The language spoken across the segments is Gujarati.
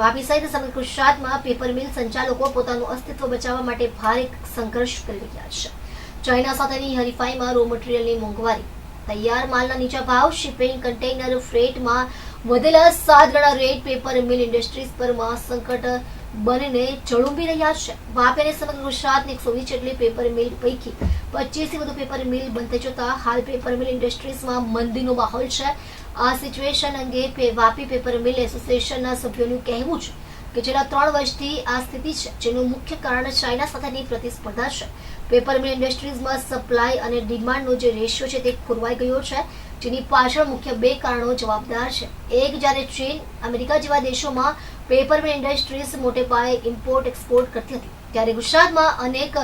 વાપી સહિત સમગ્ર ગુજરાતમાં પેપર મિલ સંચાલકો પોતાનું અસ્તિત્વ બચાવવા માટે ભારે સંઘર્ષ કરી રહ્યા છે. ચાઇના સાથેની હરીફાઈમાં રો મટીરિયલની મોંઘવારી. તૈયાર માલના નીચા ભાવ શિપિંગ કન્ટેનર ફ્રેટમાં વધેલા સાત ગણા રેટ પેપર મિલ ઇન્ડસ્ટ્રીઝ પર મહાસંકટ બનીને ચળુંબી રહ્યા છે. વાપી અને સમગ્ર ગુજરાતની એકસો વીસ જેટલી પેપર મિલ પૈકી પચીસથી વધુ પેપર મિલ બંધ જતા હાલ પેપર મિલ ઇન્ડસ્ટ્રીઝમાં મંદીનો માહોલ છે. આ સિચ્યુએશન અંગે વાપી પેપર મિલ એસોસિએશનના સભ્યોનું કહેવું છે કે છેલ્લા ત્રણ વર્ષથી આ સ્થિતિ છે, જેનું મુખ્ય કારણ ચાઇના સાથેની પ્રતિસ્પર્ધા છે. પેપર મિલ ઇન્ડસ્ટ્રીઝમાં સપ્લાય અને ડિમાન્ડનો જે રેશિયો છે તે ખોરવાઈ ગયો છે, જેની પાછળ મુખ્ય બે કારણો જવાબદાર છે. એક, જ્યારે ચીન અમેરિકા જેવા દેશોમાં પેપર મિલ ઇન્ડસ્ટ્રીઝ મોટે પાયે ઇમ્પોર્ટ એક્સપોર્ટ કરતી હતી. ત્યારે ગુજરાતમાં અનેક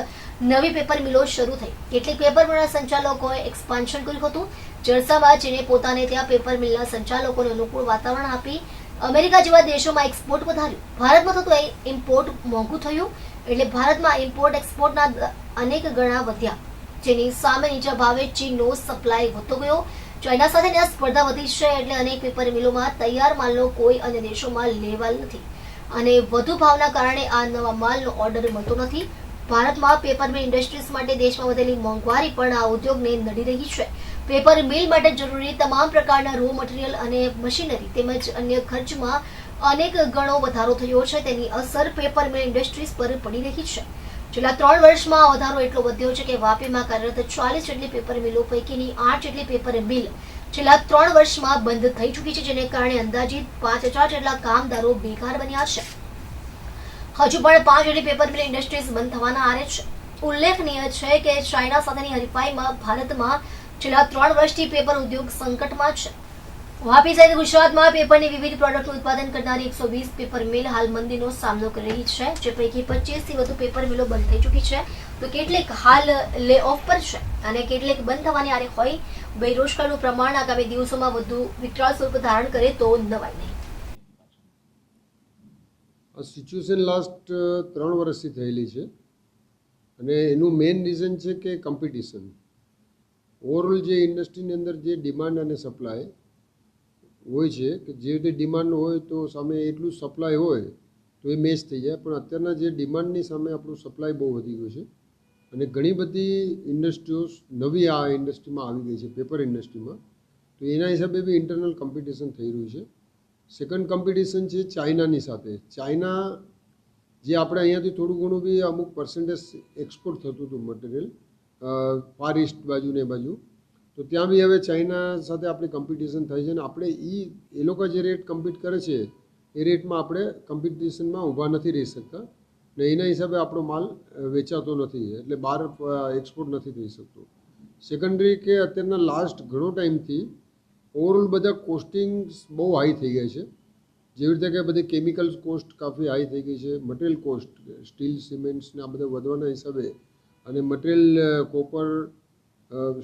નવી પેપર મિલો શરૂ થઈ. કેટલીક પેપર મિલના સંચાલકોએ એક્સપાન્શન કર્યું હતું. જળસામાં ચીને પોતાને ત્યાં પેપર મિલના સંચાલકોને અનુકૂળ વાતાવરણ આપી અમેરિકા જેવા દેશોમાં એક્સપોર્ટ વધાર્યું. ભારતમાં થતું ઇમ્પોર્ટ મોંઘું થયું, એટલે ભારતમાં ઇમ્પોર્ટ એક્સપોર્ટના અનેક ગણા વધ્યા, જેની સામે નીચા ભાવે ચીનનો સપ્લાય વધતો ગયો. ચાઇના સાથેની આ સ્પર્ધા વધી છે, એટલે અનેક પેપર મિલોમાં તૈયાર માલનો કોઈ અન્ય દેશોમાં લેવાલ નથી. અને વધુ ભાવના કારણે આ નવા માલનો ઓર્ડર મળતો નથી. ભારતમાં પેપર મિલ ઇન્ડસ્ટ્રીઝ માટે દેશમાં વધેલી મોંઘવારી પણ આ ઉદ્યોગને નડી રહી છે. પેપર મિલ માટે જરૂરી તમામ પ્રકારના રો મટીરિયલ અને મશીનરી તેમજ અન્ય ખર્ચમાં અનેક ગણો વધારો થયો છે. તેની અસર પેપર મિલ ઇન્ડસ્ટ્રીઝ પર પડી રહી છે. છેલ્લા ત્રણ વર્ષમાં વધારો એટલો વધ્યો છે કે વાપીમાં કાર્યરત ચાલીસ જેટલી પેપર મિલો પૈકીની આઠ જેટલી પેપર મિલ છેલ્લા ત્રણ વર્ષમાં બંધ થઈ ચૂકી છે, જેને કારણે અંદાજિત પાંચ હજાર જેટલા કામદારો બેકાર બન્યા છે. હજુ પણ પાંચ જેટલી પેપર મિલ ઇન્ડસ્ટ્રીઝ બંધ થવાના આરે છે. ઉલ્લેખનીય છે કે ચાઇના સાથેની હરીફાઈમાં ભારતમાં છેલ્લા ત્રણ વર્ષથી પેપર ઉદ્યોગ સંકટમાં છે. વાપી સહિત ગુજરાતમાં પેપરની વિવિધ પ્રોડક્ટનું ઉત્પાદન કરનારી એકસો વીસ પેપર મિલ હાલ મંદીનો સામનો કરી રહી છે, જે પૈકી પચીસથી વધુ પેપર મિલો બંધ થઈ ચૂકી છે. તો કેટલીક હાલ લે ઓફ પર છે અને કેટલીક બંધ થવાની આરે હોય બેરોજગારનું પ્રમાણ આગામી દિવસોમાં વધુ વિકરાળ સ્વરૂપ ધારણ કરે તો નવાય નહીં. સિચ્યુએશન લાસ્ટ ત્રણ વર્ષથી થયેલી છે. અને એનું મેઇન રીઝન છે કે કોમ્પિટિશન ઓવરઓલ જે ઇન્ડસ્ટ્રીની અંદર જે ડિમાન્ડ અને સપ્લાય હોય છે, કે જે રીતે ડિમાન્ડ હોય તો સામે એટલું સપ્લાય હોય તો એ મેચ થઈ જાય. પણ અત્યારના જે ડિમાન્ડની સામે આપણું સપ્લાય બહુ વધી ગયું છે. અને ઘણી બધી ઇન્ડસ્ટ્રીઓ નવી આ ઇન્ડસ્ટ્રીમાં આવી ગઈ છે, પેપર ઇન્ડસ્ટ્રીમાં. તો એના હિસાબે બી ઇન્ટરનલ કોમ્પિટિશન થઈ રહ્યું છે. સેકન્ડ કોમ્પિટિશન છે ચાઇનાની સાથે. ચાઇના જે આપણે અહીંયાથી થોડું ઘણું બી અમુક પર્સન્ટેજ એક્સપોર્ટ થતું હતું મટીરિયલ ફાર ઇસ્ટ બાજુ ને બાજુ. તો ત્યાં બી હવે ચાઇના સાથે આપણી કોમ્પિટિશન થાય છે અને આપણે એ એ લોકો જે રેટ કમ્પીટ કરે છે, એ રેટમાં આપણે કોમ્પિટિશનમાં ઊભા નથી રહી શકતા. ને એના હિસાબે આપણો માલ વેચાતો નથી. એટલે બહાર એક્સપોર્ટ નથી થઈ શકતો. સેકન્ડરી કે અત્યારના લાસ્ટ ઘણો ટાઈમથી ઓવરઓલ બધા કોસ્ટિંગ્સ બહુ હાઈ થઈ ગયા છે. જેવી રીતે કે બધી કેમિકલ્સ કોસ્ટ કાફી હાઈ થઈ ગઈ છે. મટીરિયલ કોસ્ટ સ્ટીલ સિમેન્ટ્સને આ બધા વધવાના હિસાબે અને મટીરિયલ કોપર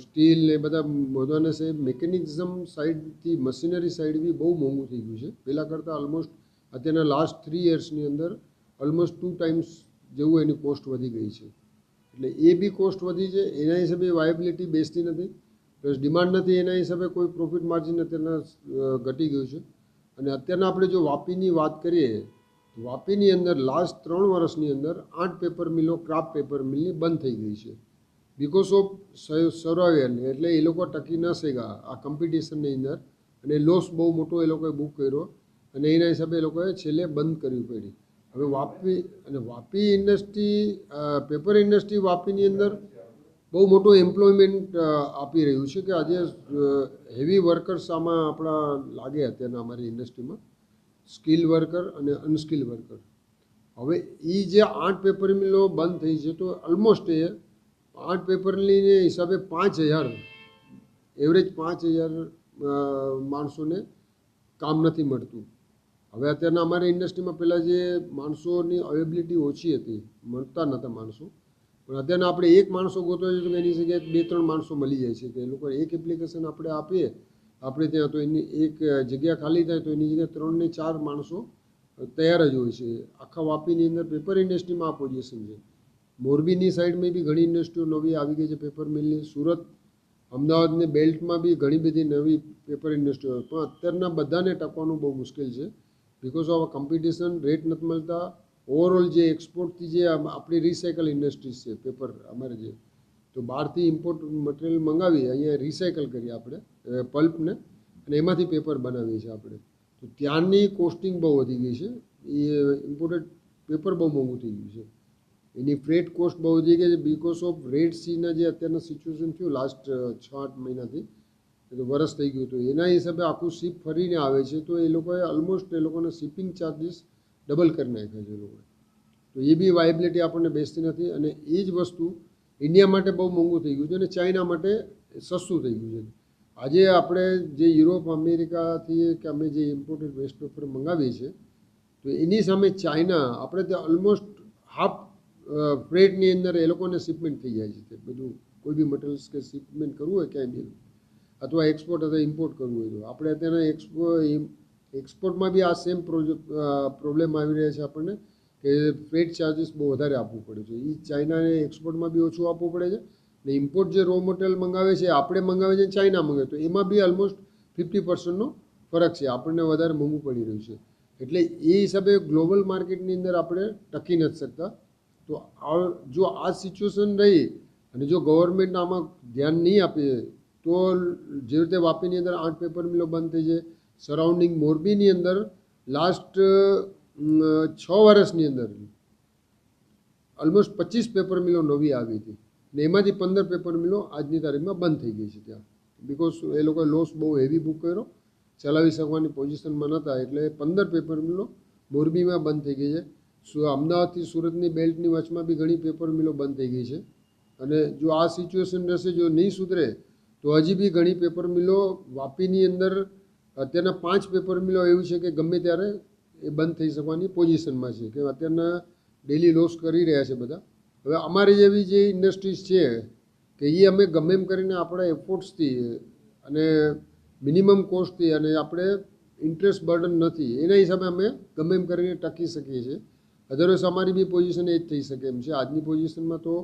સ્ટીલ ને બધા વધવાના છે. મિકેનિઝમ સાઈડથી મશીનરી સાઈડ બી બહુ મોંઘું થઈ ગયું છે. પહેલાં કરતાં ઓલમોસ્ટ અત્યારના લાસ્ટ થ્રી યર્સની અંદર ઓલમોસ્ટ ટુ ટાઈમ્સ જેવું એની કોસ્ટ વધી ગઈ છે. એટલે એ બી કોસ્ટ વધી છે. એના હિસાબે વાયબિલિટી બેસતી નથી. પ્લસ ડિમાન્ડ નથી, એના હિસાબે કોઈ પ્રોફિટ માર્જિન અત્યારના ઘટી ગયું છે. અને અત્યારના આપણે જો વાપીની વાત કરીએ, તો વાપીની અંદર લાસ્ટ ત્રણ વર્ષની અંદર આઠ પેપર મિલો ક્રાફ્ટ પેપર મિલની બંધ થઈ ગઈ છે. બિકોઝ ઓફ સર્વાઇવલ એટલે એ લોકો ટકી ન શક્યા આ કોમ્પિટિશનની અંદર. અને લોસ બહુ મોટો એ લોકોએ બુક કર્યો. અને એના હિસાબે એ લોકોએ છેલ્લે બંધ કરવી પડી હવે વાપી અને વાપી ઇન્ડસ્ટ્રી પેપર ઇન્ડસ્ટ્રી વાપીની અંદર બહુ મોટું એમ્પ્લોયમેન્ટ આપી રહ્યું છે કે આજે હેવી વર્કર્સ આમાં આપણા લાગે અત્યારના અમારી ઇન્ડસ્ટ્રીમાં સ્કિલ વર્કર અને અનસ્કિલ વર્કર હવે એ જે આઠ પેપર મિલો બંધ થઈ છે તો ઓલમોસ્ટ એ આઠ પેપરની હિસાબે પાંચ હજાર એવરેજ પાંચ હજાર માણસોને કામ નથી મળતું. હવે અત્યારના અમારી ઇન્ડસ્ટ્રીમાં પહેલાં જે માણસોની અવેબિલિટી ઓછી હતી, મળતા નહોતા માણસો. પણ અત્યારના આપણે એક માણસો ગોતવા છે તો એની જગ્યાએ બે, ત્રણ માણસો મળી જાય છે, કે એ લોકો એક એપ્લિકેશન આપણે આપીએ, આપણે ત્યાં તો એની એક જગ્યા ખાલી થાય તો એની જગ્યાએ ત્રણ ને ચાર માણસો તૈયાર જ હોય છે. આખા વાપીની અંદર પેપર ઇન્ડસ્ટ્રીમાં આ પોઝિશન છે. મોરબીની સાઈડમાં બી ઘણી ઇન્ડસ્ટ્રીઓ નવી આવી ગઈ છે પેપર મિલની સુરત અમદાવાદની બેલ્ટમાં બી ઘણી બધી નવી પેપર ઇન્ડસ્ટ્રીઓ પણ અત્યારના બધાને ટકવાનું બહુ મુશ્કેલ છે. બિકોઝ ઓફ કોમ્પિટિશન રેટ નથી મળતા. ઓવરઓલ જે એક્સપોર્ટથી જે આપણી રિસાયકલ ઇન્ડસ્ટ્રીઝ છે પેપર અમારે જે, તો બહારથી ઇમ્પોર્ટ મટીરિયલ મંગાવીએ, અહીંયા રિસાયકલ કરીએ આપણે પલ્પને અને એમાંથી પેપર બનાવીએ છીએ આપણે. તો ત્યાંની કોસ્ટિંગ બહુ વધી ગઈ છે. એ ઇમ્પોર્ટેડ પેપર બહુ મોંઘું થઈ ગયું છે. એની ફ્રેટ કોસ્ટ બહુ વધી ગઈ છે બિકોઝ ઓફ રેડ સીના જે અત્યારના સિચ્યુએશન થયું લાસ્ટ છ આઠ મહિનાથી. તો વરસ થઈ ગયું હતું. એના હિસાબે આખું શિપ ફરીને આવે છે. તો એ લોકોએ ઓલમોસ્ટ એ લોકોને શિપિંગ ચાર્જીસ ડબલ કરી નાખ્યા છે એ લોકોએ. તો એ બી વાયબિલિટી આપણને બેસતી નથી અને એ જ વસ્તુ ઇન્ડિયા માટે બહુ મોંઘું થઈ ગયું છે અને ચાઇના માટે સસ્તું થઈ ગયું છે. આજે આપણે જે યુરોપ અમેરિકાથી કે અમે જે ઇમ્પોર્ટેડ વેસ્ટ પેપર મંગાવીએ છીએ, તો એની સામે ચાઇના આપણે ત્યાં ઓલમોસ્ટ હાફ ફ્રેટની અંદર એ લોકોને શિપમેન્ટ થઈ જાય છે. બધું કોઈ બી મટીરિયલ્સ કે શિપમેન્ટ કરવું હોય ક્યાંય બી. અથવા એક્સપોર્ટ અથવા ઇમ્પોર્ટ કરવું હોય તો. આપણે અત્યારે એક્સપો એક્સપોર્ટમાં બી આ સેમ પ્રોજેક્ટ પ્રોબ્લેમ આવી રહ્યા છે આપણને કે ફ્રેટ ચાર્જિસ બહુ વધારે આપવું પડે છે. એ ચાઇનાને એક્સપોર્ટમાં બી ઓછું આપવું પડે છે ને ઇમ્પોર્ટ જે રો મટીરિયલ મંગાવે છે આપણે મંગાવે છે ચાઇના મંગાવે તો એમાં બી ઓલમોસ્ટ ફિફ્ટી પર્સન્ટનો ફરક છે. આપણને વધારે મોંઘું પડી રહ્યું છે. એટલે એ હિસાબે ગ્લોબલ માર્કેટની અંદર આપણે ટકી નથી શકતા. તો આ જો આ સિચ્યુએશન રહી અને જો ગવર્મેન્ટ આમાં ધ્યાન નહીં આપે તો જે રીતે વાપીની અંદર આઠ પેપર મિલો બંધ થઈ છે સરાઉન્ડિંગ મોરબીની અંદર લાસ્ટ છ વર્ષની અંદર ઓલમોસ્ટ પચીસ પેપર મિલો નવી આવી હતી. ને એમાંથી પંદર પેપર મિલો આજની તારીખમાં બંધ થઈ ગઈ છે ત્યાં. બિકોઝ એ લોકોએ લોસ બહુ હેવી બુક કર્યો. ચલાવી શકવાની પોઝિશનમાં નહોતા એટલે પંદર પેપર મિલો મોરબીમાં બંધ થઈ ગઈ છે. અમદાવાદથી સુરતની બેલ્ટની વચમાં બી ઘણી પેપર મિલો બંધ થઈ ગઈ છે. અને જો આ સિચ્યુએશન રહેશે, જો નહીં સુધરે તો હજી બી ઘણી પેપર મિલો વાપીની અંદર, અત્યારના પાંચ પેપર મિલો એવું છે કે ગમે ત્યારે એ બંધ થઈ શકવાની પોઝિશનમાં છે, કે અત્યારના ડેલી લોસ કરી રહ્યા છે બધા. હવે અમારી જેવી જે ઇન્ડસ્ટ્રીઝ છે, કે એ અમે ગમે એમ કરીને આપણા એફોર્ટ્સથી અને મિનિમમ કોસ્ટથી અને આપણે ઇન્ટરેસ્ટ બર્ડન નથી, એના હિસાબે અમે ગમે એમ કરીને ટકી શકીએ છીએ. અધરવાઇઝ અમારી બી પોઝિશન એ જ થઈ શકે એમ છે. આજની પોઝિશનમાં તો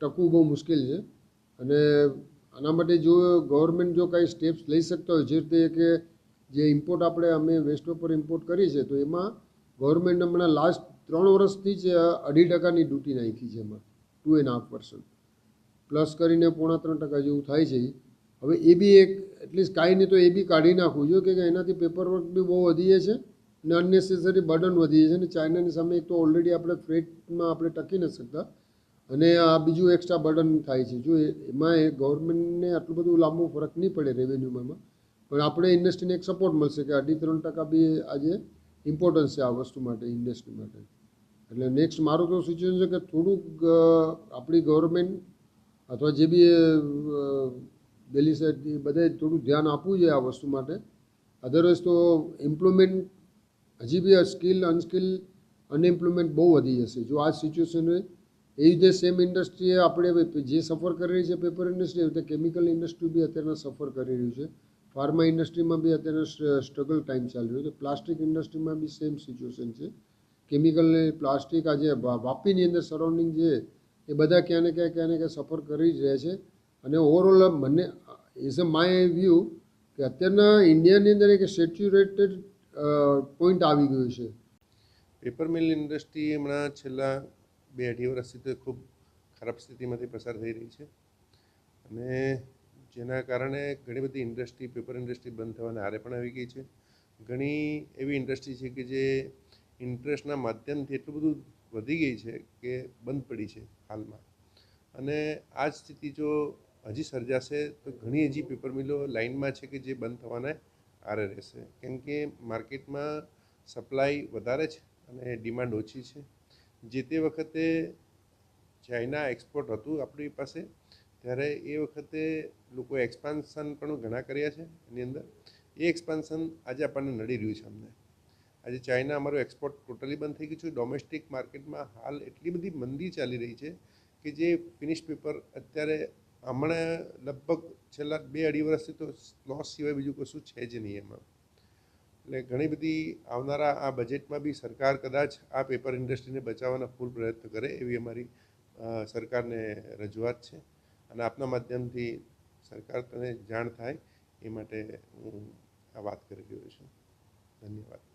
ટકવું બહુ મુશ્કેલ છે અને આના માટે જો ગવર્મેન્ટ જો કાંઈ સ્ટેપ્સ લઈ શકતા હોય, જે રીતે કે જે ઇમ્પોર્ટ આપણે અમે વેસ્ટ ઉપર ઇમ્પોર્ટ કરી છે, તો એમાં ગવર્મેન્ટ હમણાં લાસ્ટ ત્રણ વર્ષથી જ અઢી ટકાની ડ્યુટી નાખી છે એમાં two and half percent plus કરીને પોણા ત્રણ ટકા જેવું થાય છે. હવે એ બી એક એટલીસ્ટ કાંઈ નહીં તો એ બી કાઢી નાખવું જોઈએ કે એનાથી પેપર વર્ક બી બહુ વધી જાય છે અને અનનેસેસરી બર્ડન વધી જાય છે અને ચાઇનાની સામે એક તો ઓલરેડી આપણે ફ્રેટમાં આપણે ટકી ન શકતા અને આ બીજું એક્સ્ટ્રા બર્ડન થાય છે. જો એમાં એ ગવર્મેન્ટને આટલું બધું લાંબુ ફરક નહીં પડે રેવન્યુમાં પણ આપણે ઇન્ડસ્ટ્રીને એક સપોર્ટ મળશે કે અઢી ત્રણ ટકા બી આજે ઇમ્પોર્ટન્સ છે આ વસ્તુ માટે ઇન્ડસ્ટ્રી માટે. એટલે નેક્સ્ટ મારું તો સૂચન છે કે થોડુંક આપણી ગવર્મેન્ટ અથવા જે બી દિલ્હી સાઈડ બધે થોડું ધ્યાન આપવું જોઈએ આ વસ્તુ માટે. અધરવાઇઝ તો એમ્પ્લોયમેન્ટ હજી બી સ્કિલ અનસ્કિલ અનએમ્પ્લોયમેન્ટ બહુ વધી જશે. જો આ સિચ્યુએશન હોય એ રીતે સેમ ઇન્ડસ્ટ્રીએ આપણે જે સફર કરી રહી છે પેપર ઇન્ડસ્ટ્રી એવી રીતે કેમિકલ ઇન્ડસ્ટ્રી બી અત્યારના સફર કરી રહ્યું છે. ફાર્મા ઇન્ડસ્ટ્રીમાં બી અત્યારે સ્ટ્રગલ ટાઈમ ચાલી રહ્યો છે. પ્લાસ્ટિક ઇન્ડસ્ટ્રીમાં બી સેમ સિચ્યુએશન છે. કેમિકલ પ્લાસ્ટિક આજે વાપીની અંદર સરાઉન્ડિંગ છે એ બધા ક્યાં ને ક્યાં ક્યાં ને ક્યાં સફર કરી જ રહ્યા છે. અને ઓવરઓલ મને ઇઝ અ માય વ્યૂ કે અત્યારના ઇન્ડિયાની અંદર એક સેચ્યુરેટેડ પોઈન્ટ આવી ગયું છે. પેપર મિલ ઇન્ડસ્ટ્રી હમણાં છેલ્લા બે અઢી વર્ષથી તો ખૂબ ખરાબ સ્થિતિમાંથી પસાર થઈ રહી છે. અને જેના કારણે ઘણી બધી ઇન્ડસ્ટ્રી, પેપર ઇન્ડસ્ટ્રી બંધ થવાના આરે પણ આવી ગઈ છે. ઘણી એવી ઇન્ડસ્ટ્રી છે કે જે ઇન્ટરેસ્ટના માધ્યમથી એટલું બધું વધી ગઈ છે કે બંધ પડી છે હાલમાં. અને આ સ્થિતિ જો હજી સર્જાશે તો ઘણી હજી પેપર મિલો લાઇનમાં છે કે જે બંધ થવાના આરે રહેશે. કેમ કે માર્કેટમાં સપ્લાય વધારે છે અને ડિમાન્ડ ઓછી છે. જે તે વખતે ચાઇના એક્સપોર્ટ હતું આપણી પાસે, ત્યારે એ વખતે લોકો એક્સપાન્શન પણ ઘણા કર્યા છે એની અંદર. એ એક્સપાન્શન આજે આપણને નડી રહ્યું છે અમને. આજે ચાઇના અમારું એક્સપોર્ટ ટોટલી બંધ થઈ ગયું છે. ડોમેસ્ટિક માર્કેટમાં હાલ એટલી બધી મંદી ચાલી રહી છે કે જે ફિનિશ પેપર અત્યારે હમણાં લગભગ છેલ્લા બે અઢી વર્ષથી તો લોસ સિવાય બીજું કશું છે જ નહીં એમાં. એટલે ઘણી બધી આવનારા આ બજેટમાં બી સરકાર કદાચ આ પેપર ઇન્ડસ્ટ્રીને બચાવવાના ફૂલ પ્રયત્ન કરે એવી અમારી સરકારને રજૂઆત છે. અને આપના માધ્યમથી સરકાર તને જાણ થાય એ માટે હું આ વાત કરી રહ્યો છું. ધન્યવાદ.